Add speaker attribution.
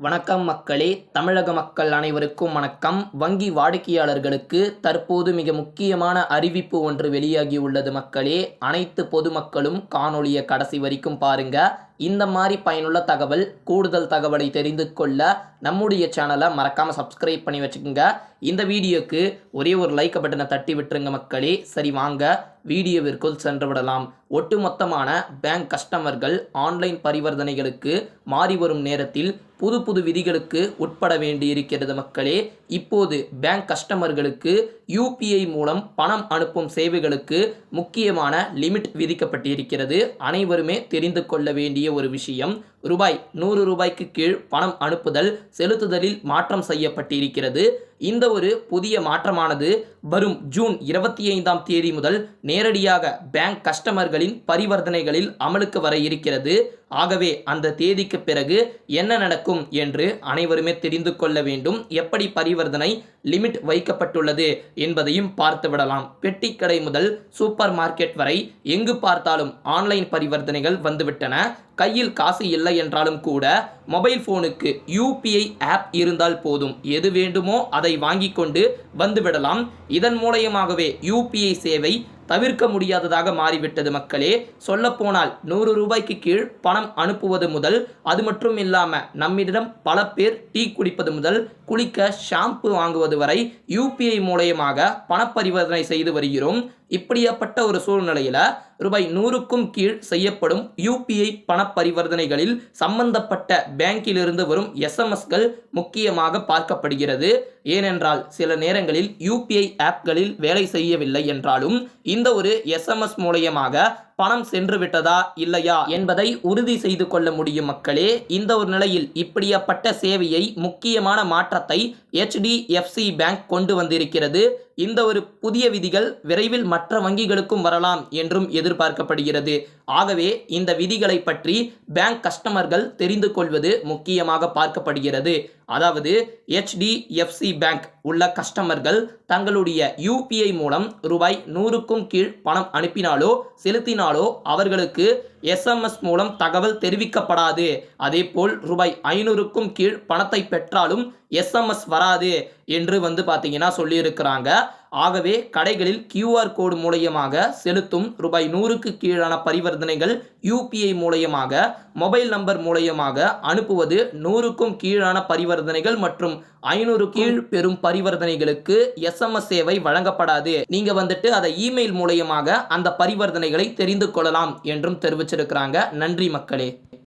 Speaker 1: வணக்கம் மக்களே. தமிழக மக்கள் அனைவருக்கும் வணக்கம். வங்கி வாடிக்கையாளர்களுக்கு தற்போது மிக முக்கியமான அறிவிப்பு ஒன்று வெளியாகி உள்ளது மக்களே. அனைத்து பொதுமக்களும் காணொளியை கடைசி வரைக்கும் பாருங்க. இந்த மாதிரி பயனுள்ள தகவல் கூடுதல் தகவலை தெரிந்து கொள்ள நம்முடைய சேனலை மறக்காமல் சப்ஸ்கிரைப் பண்ணி வச்சுக்கோங்க. இந்த வீடியோக்கு ஒரே ஒரு லைக் பட்டனை தட்டி விட்டுருங்க மக்களே. சரி வாங்க. வீடியோவிற்குள் சென்று விடலாம். ஒட்டுமொத்தமான பேங்க் கஸ்டமர்கள் ஆன்லைன் பரிவர்த்தனைகளுக்கு மாறி வரும் நேரத்தில் புது புது விதிகளுக்கு உட்பட வேண்டியிருக்கிறது மக்களே. இப்போது பேங்க் கஸ்டமர்களுக்கு யூபிஐ மூலம் பணம் அனுப்பும் சேவைகளுக்கு முக்கியமான லிமிட் விதிக்கப்பட்டிருக்கிறது. அனைவருமே தெரிந்து கொள்ள வேண்டிய ஒரு விஷயம். ரூபாய் நூறு ரூபாய்க்கு கீழ் பணம் அனுப்புதல் செலுத்துதலில் மாற்றம் செய்யப்பட்டிருக்கிறது. இந்த ஒரு புதிய மாற்றமானது வரும் ஜூன் இருபத்தி ஐந்தாம் தேதி முதல் நேரடியாக பேங்க் கஸ்டமர்களின் பரிவர்த்தனைகளில் அமலுக்கு வர இருக்கிறது. ஆகவே அந்த தேதிக்கு பிறகு என்ன நடக்கும் என்று அனைவருமே தெரிந்து கொள்ள வேண்டும். எப்படி பரிவர்த்தனை லிமிட் வைக்கப்பட்டுள்ளது என்பதையும் பார்த்துவிடலாம் பெட்டிக்கடை முதல் சூப்பர் மார்க்கெட் வரை எங்கு பார்த்தாலும் ஆன்லைன் பரிவர்த்தனைகள் வந்துவிட்டன. கையில் காசு இல்லை என்றாலும் கூட மொபைல் ஃபோனுக்கு யூபிஐ ஆப் இருந்தால் போதும். எது வேண்டுமோ அதை வாங்கி கொண்டு வந்துவிடலாம். இதன் மூலயமாகவே யூபிஐ சேவை தவிர்க்க முடியாததாக மாறிவிட்டது மக்களே. சொல்லப்போனால் நூறு ரூபாய்க்கு கீழ் பணம் அனுப்புவது முதல் அது மட்டும் இல்லாமல் நம்மிடம் பல பேர் டீ குடிப்பது முதல் குளிக்க ஷாம்பு வாங்குவது வரை யூபிஐ மூலயமாக பணப்பரிவர்த்தனை செய்து வருகிறோம். இப்படியாப்பட்ட ஒரு சூழ்நிலையில் ரூபாய் நூறுக்கும் கீழ் செய்யப்படும் யூபிஐ பண பரிவர்த்தனைகளில் சம்பந்தப்பட்ட பேங்கிலிருந்து வரும் எஸ்எம்எஸ்கள் முக்கியமாக பார்க்கப்படுகிறது. ஏனென்றால் சில நேரங்களில் யூபிஐ ஆப்களில் வேலை செய்யவில்லை என்றாலும் இந்த ஒரு எஸ்எம்எஸ் மூலயமாக பணம் சென்று விட்டதா இல்லையா என்பதை உறுதி செய்து கொள்ள முடியும் மக்களே. இந்த ஒரு நிலையில் இப்படியப்பட்ட சேவையை முக்கியமான மாற்றத்தை ஹெச்டிஎஃப்சி பேங்க் கொண்டு வந்திருக்கிறது. இந்த ஒரு புதிய விதிகள் விரைவில் மற்ற வங்கிகளுக்கும் வரலாம் என்றும் எதிர்பார்க்கப்படுகிறது. ஆகவே இந்த விதிகளை பற்றி பேங்க் கஸ்டமர்கள் தெரிந்து கொள்வது முக்கியமாக பார்க்கப்படுகிறது. அதாவது ஹெச்டிஎஃப்சி பேங்க் உள்ள கஸ்டமர்கள் தங்களுடைய யூபிஐ மூலம் ரூபாய் நூறுக்கும் கீழ் பணம் அனுப்பினாலோ செலுத்தினாலோ அவர்களுக்கு எஸ்எம்எஸ் மூலம் தகவல் தெரிவிக்கப்படாது. அதேபோல் ரூபாய் ஐநூறுக்கும் கீழ் பணத்தை பெற்றாலும் எஸ்எம்எஸ் வராது என்று வந்து பார்த்தீங்கன்னா சொல்லியிருக்கிறாங்க. ஆகவே கடைகளில் கியூஆர் கோடு மூலயமாக செலுத்தும் ரூபாய் நூறுக்கு கீழான பரிவர்த்தனைகள் யூபிஐ மூலயமாக மொபைல் நம்பர் மூலயமாக அனுப்புவது நூறுக்கும் கீழான பரிவர்த்தனைகள் மற்றும் ஐநூறு கீழ் பெறும் பரிவர்த்தனைகளுக்கு எஸ்எம்எஸ் சேவை வழங்கப்படாது. நீங்க வந்துட்டு அதை இமெயில் மூலயமாக அந்த பரிவர்த்தனைகளை தெரிந்து கொள்ளலாம் என்றும் தெரிவிச்சிருக்கிறாங்க. நன்றி மக்களே.